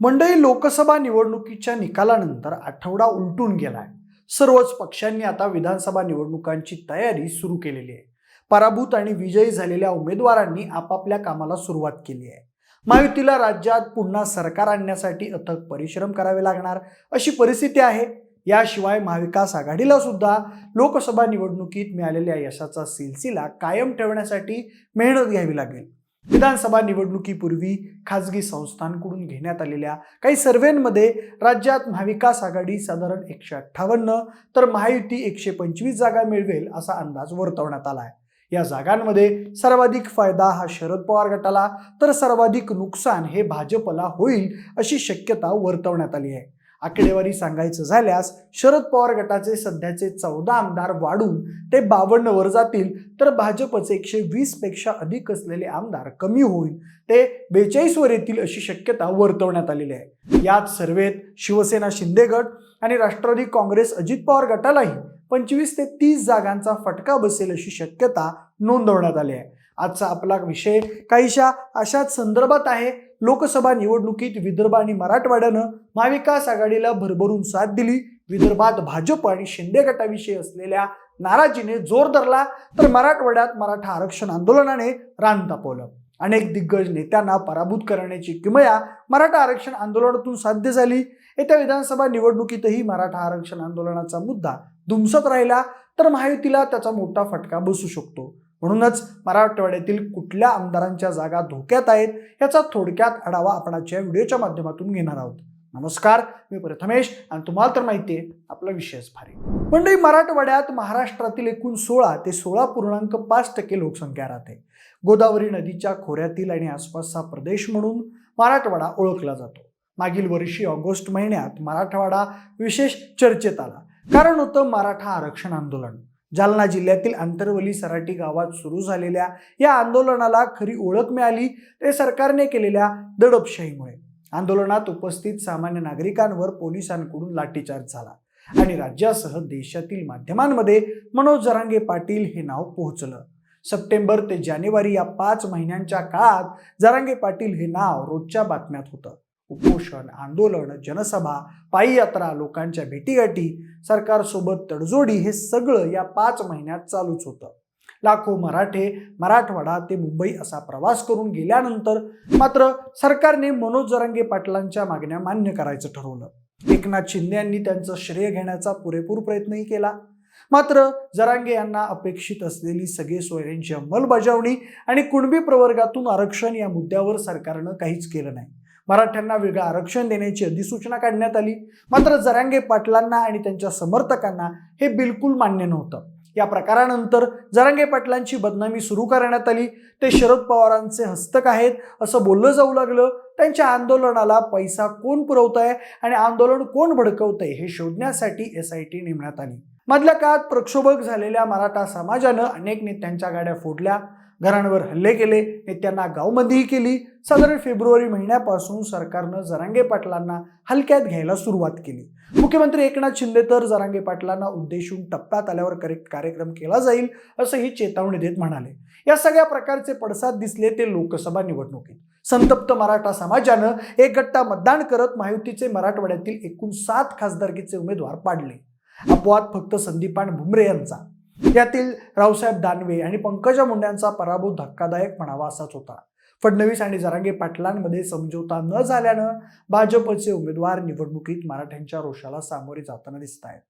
मंडळी लोकसभा निवडणुकीच्या निकालानंतर आठवडा उलटून गेला आहे सर्वच पक्षांनी आता विधानसभा निवडणुकांची तयारी सुरू केलेली आहे. पराभूत आणि विजयी झालेल्या उमेदवारांनी आपापल्या कामाला सुरुवात केली आहे. महायुतीला राज्यात पुन्हा सरकार आणण्यासाठी अथक परिश्रम करावे लागणार अशी परिस्थिती आहे. याशिवाय महाविकास आघाडीला सुद्धा लोकसभा निवडणुकीत मिळालेल्या यशाचा सिलसिला कायम ठेवण्यासाठी मेहनत घ्यावी लागेल. विधानसभा निवडणुकीपूर्वी खाजगी संस्थांकडून घेण्यात आलेल्या काही सर्व्हेमध्ये राज्यात महाविकास आघाडी साधारण एकशे अठ्ठावन्न तर महायुती एकशे पंचवीस जागा मिळवेल असा अंदाज वर्तवण्यात आला आहे या जागांमध्ये सर्वाधिक फायदा हा शरद पवार गटाला तर सर्वाधिक नुकसान हे भाजपला होईल अशी शक्यता वर्तवण्यात आली आहे. आकडेवारी सांगायचं झाल्यास शरद पवार गटाचे सध्याचे चौदा आमदार वाढून ते बावन्न वर जातील. तर भाजपचे एकशे वीसपेक्षा अधिक असलेले आमदार कमी होईल. ते बेचाळीस वर येतील अशी शक्यता वर्तवण्यात आलेली आहे. यात सर्वेत शिवसेना शिंदे गट आणि राष्ट्रवादी काँग्रेस अजित पवार गटालाही पंचवीस ते तीस जागांचा फटका बसेल अशी शक्यता नोंदवण्यात आली आहे. आजचा आपला विषय काहीशा अशाच संदर्भात आहे. लोकसभा निवडणुकीत विदर्भ आणि मराठवाड्यानं महाविकास आघाडीला भरभरून साथ दिली. विदर्भात भाजप आणि शिंदे गटाविषयी असलेल्या नाराजीने जोर धरला तर मराठवाड्यात मराठा आरक्षण आंदोलनाने रान तापवलं. अनेक दिग्गज नेत्यांना पराभूत करण्याची किमया मराठा आरक्षण आंदोलनातून साध्य झाली. येत्या विधानसभा निवडणुकीतही मराठा आरक्षण आंदोलनाचा मुद्दा दुमसत राहिला तर महायुतीला त्याचा मोठा फटका बसू शकतो. म्हणूनच मराठवाड्यातील कुठल्या आमदारांच्या जागा धोक्यात आहेत याचा थोडक्यात आढावा आपण आजच्या व्हिडिओच्या माध्यमातून घेणार आहोत. नमस्कार मी प्रथमेश आणि तुम्हाला तर माहिती आहे आपला विषयच भारी मंडळी मराठवाड्यात महाराष्ट्रातील एकूण सोळा ते सोळा पूर्णांक पाच टक्के लोकसंख्या राहते गोदावरी नदीच्या खोऱ्यातील आणि आसपासचा प्रदेश म्हणून मराठवाडा ओळखला जातो. मागील वर्षी ऑगस्ट महिन्यात मराठवाडा विशेष चर्चेत आला. कारण होतं मराठा आरक्षण आंदोलन. जालना जिल्ह्यातील आंतरवली सराटी गावात सुरू झालेल्या या आंदोलनाला खरी ओळख मिळाली. ते सरकारने केलेल्या दडपशाहीमुळे आंदोलनात उपस्थित सामान्य नागरिकांवर पोलिसांकडून लाठीचार्ज झाला आणि राज्यासह देशातील माध्यमांमध्ये मनोज जरांगे पाटील हे नाव पोहोचलं. सप्टेंबर ते जानेवारी या पाच महिन्यांच्या काळात जरांगे पाटील हे नाव रोजच्या बातम्यात होतं. उपोषण आंदोलन जनसभा पायी यात्रा लोकांच्या भेटीगाठी सरकारसोबत तडजोडी हे सगळं या पाच महिन्यात चालूच होतं. लाखो मराठे मराठवाडा ते मुंबई असा प्रवास करून गेल्यानंतर मात्र सरकारने मनोज जरांगे पाटलांच्या मागण्या मान्य करायचं ठरवलं. एकनाथ शिंदे यांनी त्यांचं श्रेय घेण्याचा पुरेपूर प्रयत्नही केला. मात्र जरांगे यांना अपेक्षित असलेली सगळे सोयऱ्यांची अंमलबजावणी आणि कुणबी प्रवर्गातून आरक्षण या मुद्द्यावर सरकारनं काहीच केलं नाही. मराठ्यांना वेगळं आरक्षण देण्याची अधिसूचना काढण्यात आली. मात्र जरांगे पाटलांना आणि त्यांच्या समर्थकांना हे बिलकुल मान्य नव्हतं. या प्रकारानंतर जरांगे पाटलांची बदनामी सुरू करण्यात आली. ते शरद पवारांचे हस्तक आहेत असं बोललं जाऊ लागलं. त्यांच्या आंदोलनाला पैसा कोण पुरवत आहे आणि आंदोलन कोण भडकवत आहे हे शोधण्यासाठी एस आय टी नेमण्यात आली. मधल्या काळात प्रक्षोभक झालेल्या मराठा समाजानं अनेक नेत्यांच्या गाड्या फोडल्या. घरांवर हल्ले केले नेत्यांना गावबंदीही केली. साधारण फेब्रुवारी महिन्यापासून सरकारनं जरांगे पाटलांना हलक्यात घ्यायला सुरुवात केली. मुख्यमंत्री एकनाथ शिंदे तर जरांगे पाटलांना उद्देशून टप्प्यात आल्यावर करेक्ट कार्यक्रम केला जाईल असंही चेतावणी देत म्हणाले. या सगळ्या प्रकारचे पडसाद दिसले ते लोकसभा निवडणुकीत. संतप्त मराठा समाजानं एक गट्टा मतदान करत महायुतीचे मराठवाड्यातील एकूण सात खासदारकीचे उमेदवार पाडले. अपवाद फक्त संदीपान भुमरे यांचा. यातील रावसाहेब दानवे आणि पंकजा मुंड्यांचा पराभव धक्कादायक म्हणावा असाच होता. फडणवीस आणि जरांगे पाटलांमध्ये समझोता न झाल्यानं भाजपचे उमेदवार निवडणुकीत मराठ्यांच्या रोषाला सामोरे जाताना दिसत आहेत.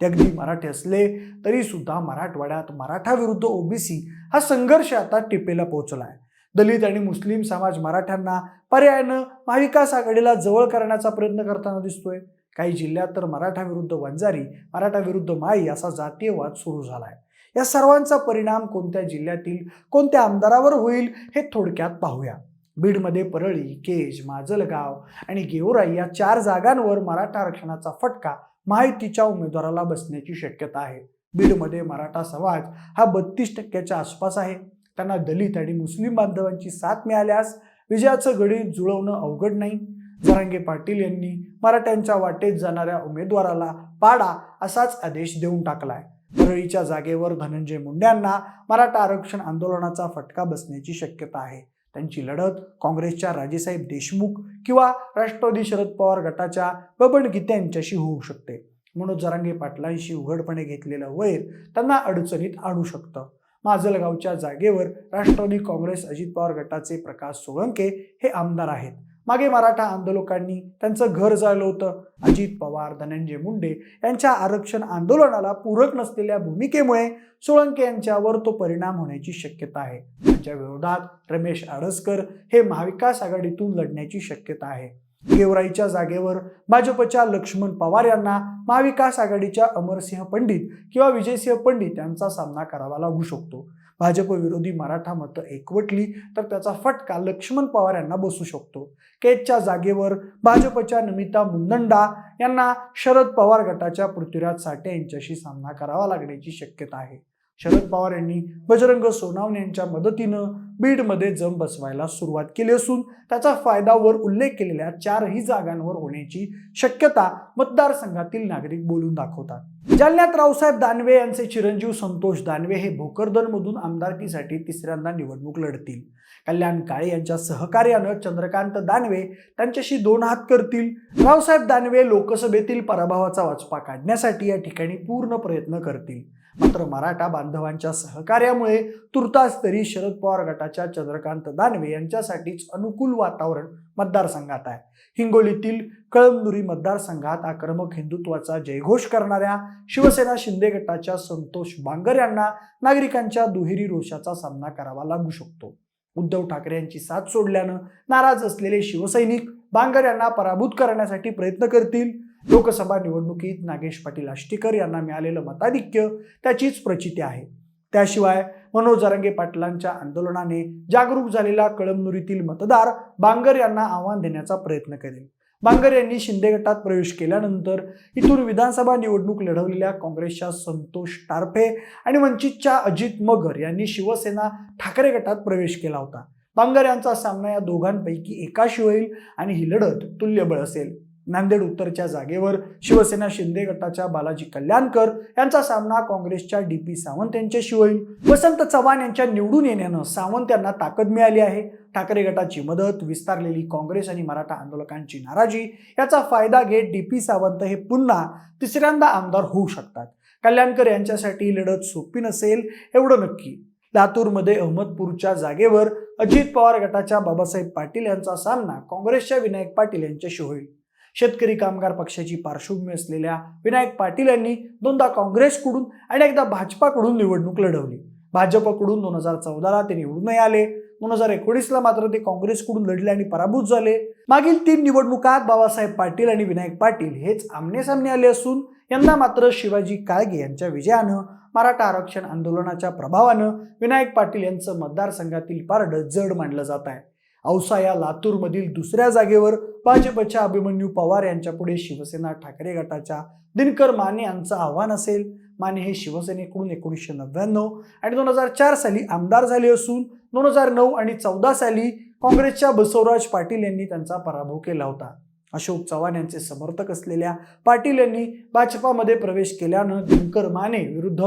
ते अगदी मराठी असले तरी सुद्धा मराठवाड्यात मराठा विरुद्ध ओबीसी हा संघर्ष आता टिपेला पोहोचला आहे. दलित आणि मुस्लिम समाज मराठ्यांना पर्यायानं महाविकास आघाडीला जवळ करण्याचा प्रयत्न करताना दिसतोय. काही जिल्ह्यात तर मराठा विरुद्ध वंजारी मराठा विरुद्ध माई असा जातीय वाद सुरू आहे या सर्वांचा परिणाम कोणत्या जिल्ह्यातील कोणत्या आमदारावर होईल हे थोडक्यात पाहूया. बीडमध्ये परळी केज माजलगाव आणि गेवराई या चार जागांवर मराठा आरक्षणाचा फटका माहितीच्या उमेदवाराला बसण्याची शक्यता आहे. बीडमध्ये मराठा समाज हा बत्तीस टक्क्याच्या आसपास आहे. त्यांना दलित आणि मुस्लिम बांधवांची साथ मिळाल्यास विजयाचं गणित जुळवणं अवघड नाही. जरांगे पाटील यांनी मराठ्यांच्या वाटेत जाणाऱ्या उमेदवाराला पाडा असाच आदेश देऊन टाकलाय. परळीच्या जागेवर धनंजय मुंड्यांना मराठा आरक्षण आंदोलनाचा फटका बसण्याची शक्यता आहे. त्यांची लढत काँग्रेसच्या राजेसाहेब देशमुख किंवा राष्ट्रवादी शरद पवार गटाच्या बबन गीते यांच्याशी होऊ शकते. म्हणून जरांगे पाटलांशी उघडपणे घेतलेलं वैर त्यांना अडचणीत आणू शकतं. माजलगावच्या जागेवर राष्ट्रवादी काँग्रेस अजित पवार गटाचे प्रकाश सोळंके हे आमदार आहेत. मागे मराठा आंदोलकांनी त्यांचं घर जाळलं होतं. अजित पवार धनंजय मुंडे यांच्या आरक्षण आंदोलनाला पूरक नसलेल्या भूमिकेमुळे सोळंके यांच्यावर तो परिणाम होण्याची शक्यता आहे. त्यांच्या विरोधात रमेश आडसकर हे महाविकास आघाडीतून लढण्याची शक्यता आहे. गेवराईच्या जागेवर भाजपच्या लक्ष्मण पवार यांना महाविकास आघाडीच्या अमरसिंह पंडित किंवा विजयसिंह पंडित यांचा सामना करावा लागू शकतो. भाजप विरोधी मराठा मतं एकवटली तर त्याचा फटका लक्ष्मण पवार यांना बसू शकतो. केजच्या जागेवर भाजपच्या नमिता मुंदंडा यांना शरद पवार गटाच्या पृथ्वीराज साठे यांच्याशी सामना करावा लागण्याची शक्यता आहे. शरद पवार यांनी बजरंग सोनावणे यांच्या मदतीनं बीडमध्ये जम बसवायला सुरुवात केली असून त्याचा फायदा वर उल्लेख केलेल्या चारही जागांवर होण्याची शक्यता मतदारसंघातील नागरिक बोलून दाखवतात. जालन्यात रावसाहेब दानवे यांचे चिरंजीव संतोष दानवे हे भोकरदनमधून आमदारकीसाठी तिसऱ्यांदा निवडणूक लढतील. कल्याण काळे यांच्या सहकार्यानं चंद्रकांत दानवे त्यांच्याशी दोन हात करतील. रावसाहेब दानवे लोकसभेतील पराभवाचा वाचपा काढण्यासाठी या ठिकाणी पूर्ण प्रयत्न करतील. मात्र मराठा बांधवांच्या सहकार्यामुळे तुर्तास तरी शरद पवार गटाच्या चंद्रकांत दानवे यांच्यासाठीच अनुकूल वातावरण मतदारसंघात आहे. हिंगोलीतील कळमनुरी मतदारसंघात आक्रमक हिंदुत्वाचा जयघोष करणाऱ्या शिवसेना शिंदे गटाच्या संतोष बांगर यांना नागरिकांच्या दुहेरी रोषाचा सामना करावा लागू शकतो. उद्धव ठाकरे यांची साथ सोडल्यानं नाराज असलेले शिवसैनिक बांगर यांना पराभूत करण्यासाठी प्रयत्न करतील. लोकसभा निवडणुकीत नागेश पाटील आष्टीकर यांना मिळालेलं मताधिक्य त्याचीच प्रचिती आहे. त्याशिवाय मनोज जरांगे पाटलांच्या आंदोलनाने जागरूक झालेला कळमनुरीतील मतदार बांगर यांना आव्हान देण्याचा प्रयत्न करेल. बांगर यांनी शिंदे गटात प्रवेश केल्यानंतर इथून विधानसभा निवडणूक लढवलेल्या काँग्रेसच्या संतोष टारफे आणि वंचितच्या अजित मगर यांनी शिवसेना ठाकरे गटात प्रवेश केला होता. बांगर यांचा सामना या दोघांपैकी एकाशी होईल आणि ही लढत तुल्यबळ असेल. नांदेड उत्तरच्या जागेवर शिवसेना शिंदे गटाच्या बालाजी कल्याणकर यांचा सामना काँग्रेसच्या डी पी सावंत यांच्याशी होईल. वसंत चव्हाण यांच्या निवडून येण्यानं सावंत यांना ताकद मिळाली आहे. ठाकरे गटाची मदत विस्तारलेली काँग्रेस आणि मराठा आंदोलकांची नाराजी याचा फायदा घेत डी पी सावंत हे पुन्हा तिसऱ्यांदा आमदार होऊ शकतात. कल्याणकर यांच्यासाठी लढत सोपी नसेल एवढं नक्की. लातूरमध्ये अहमदपूरच्या जागेवर अजित पवार गटाच्या बाबासाहेब पाटील यांचा सामना काँग्रेसच्या विनायक पाटील यांच्याशी होईल. शेतकरी कामगार पक्षाची पार्श्वभूमी असलेल्या विनायक पाटील यांनी दोनदा काँग्रेसकडून आणि एकदा भाजपाकडून निवडणूक लढवली. भाजपकडून दोन हजार चौदाला ते निवडूनही आले. दोन हजार एकोणीसला मात्र ते काँग्रेसकडून लढले आणि पराभूत झाले. मागील तीन निवडणुकात बाबासाहेब पाटील आणि विनायक पाटील हेच आमने सामने आले असून यंदा मात्र शिवाजी काळगे यांच्या विजयानं मराठा आरक्षण आंदोलनाच्या प्रभावानं विनायक पाटील यांचं मतदारसंघातील पारडं जड मानलं जात आहे. औसा या लातूरमधील दुसऱ्या जागेवर भाजपच्या अभिमन्यू पवार यांच्यापुढे शिवसेना ठाकरे गटाच्या दिनकर माने यांचं आव्हान असेल. माने हे शिवसेनेकडून एकोणीसशे नव्याण्णव आणि दोन हजार चार साली आमदार झाले असून दोन हजार नऊ आणि चौदा साली काँग्रेसच्या बसवराज पाटील यांनी त्यांचा पराभव केला होता. अशोक चव्हाण यांचे समर्थक असलेल्या पाटील यांनी भाजपामध्ये प्रवेश केल्यानं दिनकर माने विरुद्ध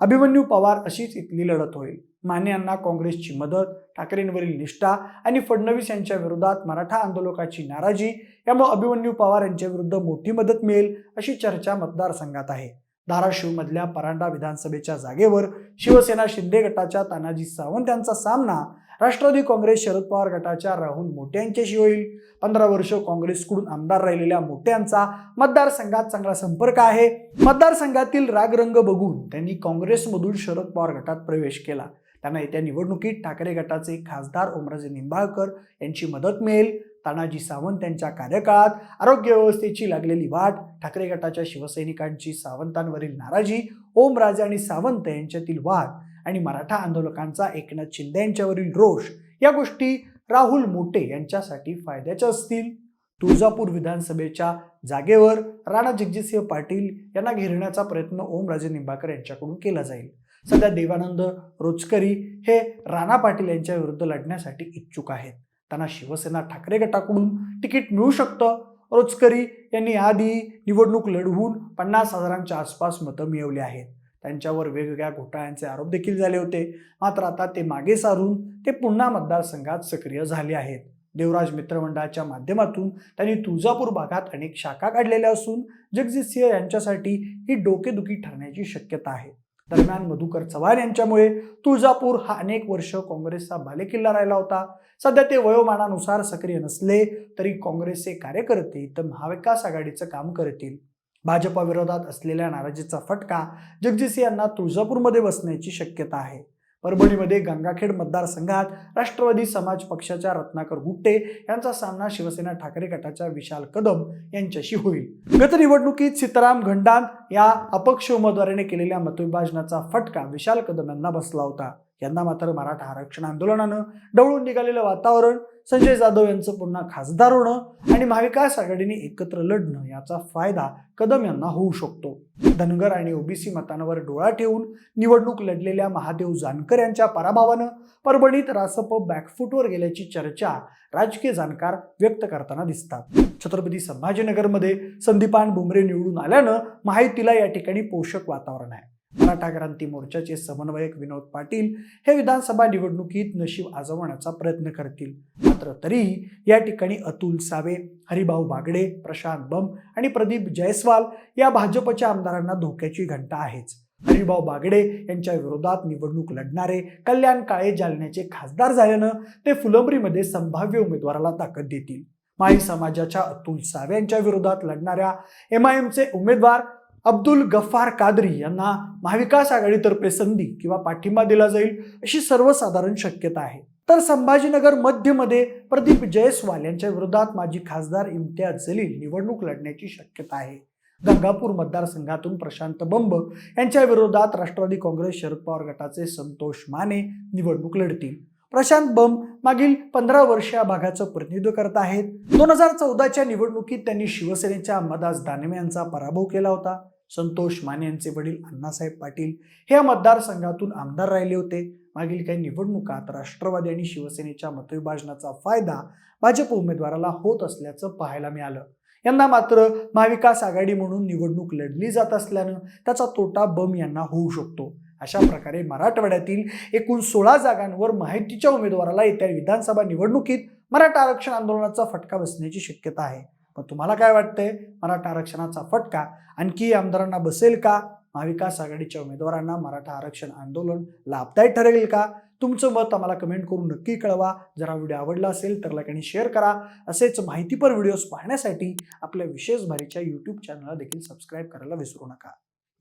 अभिमन्यू पवार अशीच इथली लढत होईल. माने यांना काँग्रेसची मदत ठाकरेंवरील निष्ठा आणि फडणवीस यांच्या विरोधात मराठा आंदोलकाची नाराजी यामुळे अभिमन्यू पवार यांच्या विरुद्ध मोठी मदत मिळेल अशी चर्चा मतदारसंघात आहे. धाराशिवमधल्या परांडा विधानसभेच्या जागेवर शिवसेना शिंदे गटाच्या तानाजी सावंत यांचा सामना राष्ट्रवादी काँग्रेस शरद पवार गटाच्या राहुल मोटे यांच्याशी होईल. पंधरा वर्ष काँग्रेसकडून आमदार राहिलेल्या मोटे यांचा मतदारसंघात चांगला संपर्क आहे. मतदारसंघातील रागरंग बघून त्यांनी काँग्रेसमधून शरद पवार गटात प्रवेश केला. त्यांना येत्या निवडणुकीत ठाकरे गटाचे खासदार ओमराजे निंबाळकर यांची मदत मिळेल. तानाजी सावंत यांच्या कार्यकाळात आरोग्य व्यवस्थेची लागलेली वाट ठाकरे गटाच्या शिवसैनिकांची सावंतांवरील नाराजी ओमराजे आणि सावंत यांच्यातील वाद आणि मराठा आंदोलकांचा एकनाथ शिंदे यांच्यावरील रोष या गोष्टी राहुल मोटे यांच्यासाठी फायद्याच्या असतील. तुळजापूर विधानसभेच्या जागेवर राणा जगजितसिंह पाटील यांना घेरण्याचा प्रयत्न ओमराजे निंबाळकर यांच्याकडून केला जाईल. सध्या देवानंद रोचकरी हे राणा पाटील यांच्या विरुद्ध लढण्यासाठी इच्छुक आहेत. त्यांना शिवसेना ठाकरे गटाकडून तिकीट मिळू शकतं. रोचकरी यांनी आधी निवडणूक लढवून पन्नास हजारांच्या आसपास मतं मिळवली आहेत. त्यांच्यावर वेगवेगळ्या घोटाळ्यांचे आरोप देखील झाले होते. मात्र आता ते मागे सारून ते पुन्हा मतदारसंघात सक्रिय झाले आहेत. देवराज मित्रमंडळाच्या माध्यमातून त्यांनी तुळजापूर भागात अनेक शाखा काढलेल्या असून जगजितसिंह यांच्यासाठी ही डोकेदुखी ठरण्याची शक्यता आहे. दरम्यान मधुकर चव्हाण यांच्यामुळे तुळजापूर हा अनेक वर्ष काँग्रेसचा बालेकिल्ला राहिला होता. सध्या ते वयोमानानुसार सक्रिय नसले तरी काँग्रेसचे कार्यकर्ते तर महाविकास आघाडीचं काम करतील. भाजपाविरोधात असलेल्या नाराजीचा फटका जगजितसिंह यांना तुळजापूरमध्ये बसण्याची शक्यता आहे. परभणीमध्ये गंगाखेड मतदारसंघात राष्ट्रवादी समाज पक्षाच्या रत्नाकर गुट्टे यांचा सामना शिवसेना ठाकरे गटाच्या विशाल कदम यांच्याशी होईल. गत निवडणुकीत सीताराम घंडान या अपक्ष उमेदवाराने केलेल्या मतविभाजनाचा फटका विशाल कदम यांना बसला होता. यांना मात्र मराठा आरक्षण आंदोलनानं डवळून निघालेलं वातावरण संजय जाधव यांचं पुन्हा खासदार होणं आणि महाविकास आघाडीने एकत्र लढणं याचा फायदा कदम यांना होऊ शकतो. धनगर आणि ओबीसी मतांवर डोळा ठेवून निवडणूक लढलेल्या महादेव जानकर यांच्या पराभवानं परभणीत रासप बॅकफुटवर गेल्याची चर्चा राजकीय जाणकार व्यक्त करताना दिसतात. छत्रपती संभाजीनगरमध्ये संदीपान बुमरे निवडून आल्यानं माहितीला या ठिकाणी पोषक वातावरण आहे. मराठा क्रांती मोर्चाचे समन्वयक विनोद पाटील हे विधानसभा निवडणुकीत नशीब आजवण्याचा प्रयत्न करतील. मात्र तरीही या ठिकाणी अतुल सावे हरिभाऊ बागडे प्रशांत बम आणि प्रदीप जयस्वाल या भाजपच्या आमदारांना धोक्याची घंटा आहेच. हरिभाऊ बागडे यांच्या विरोधात निवडणूक लढणारे कल्याण काळे जालन्याचे खासदार झाल्यानं ते फुलंब्रीमध्ये संभाव्य उमेदवाराला ताकद देतील. माई समाजाच्या अतुल सावे यांच्या विरोधात लढणाऱ्या एम आय एमचे उमेदवार अब्दुल गफ्फार कादरी यांना महाविकास आघाडीतर्फे संधी किंवा पाठिंबा दिला जाईल अशी सर्वसाधारण शक्यता आहे. तर संभाजीनगर मध्यमध्ये प्रदीप जयस्वाल यांच्या विरोधात माजी खासदार इम्तियाज जलील निवडणूक लढण्याची शक्यता आहे. गंगापूर मतदारसंघातून प्रशांत बंब यांच्या विरोधात राष्ट्रवादी काँग्रेस शरद पवार गटाचे संतोष माने निवडणूक लढतील. प्रशांत बंब मागील पंधरा वर्ष या भागाचं प्रतिनिधित्व करत आहेत. दोन हजार चौदाच्या निवडणुकीत त्यांनी शिवसेनेच्या मदास दानवे यांचा पराभव केला होता. संतोष माने यांचे वडील अण्णासाहेब पाटील हे या मतदारसंघातून आमदार राहिले होते. मागील काही निवडणुकात राष्ट्रवादी आणि शिवसेनेच्या मतविभाजनाचा फायदा भाजप उमेदवाराला होत असल्याचं पाहायला मिळालं. यंदा मात्र महाविकास आघाडी म्हणून निवडणूक लढली जात असल्यानं त्याचा तोटा बम यांना होऊ शकतो. अशा प्रकारे मराठवाड्यातील एकूण सोळा जागांवर माहितीच्या उमेदवाराला येत्या विधानसभा निवडणुकीत मराठा आरक्षण आंदोलनाचा फटका बसण्याची शक्यता आहे. पण तुम्हाला काय वाटतंय? मराठा आरक्षणाचा फटका आणखी आमदारांना बसेल का? महाविकास आघाडीच्या उमेदवारांना मराठा आरक्षण आंदोलन लाभदायक ठरेल का? तुमचं मत आम्हाला कमेंट करून नक्की कळवा. जर हा व्हिडिओ आवडला असेल तर लाईक आणि शेअर करा. असेच माहितीपर व्हिडिओज पाहण्यासाठी आपल्या विशेष भारीच्या यूट्यूब चॅनलला देखील सबस्क्राईब करायला विसरू नका.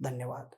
धन्यवाद.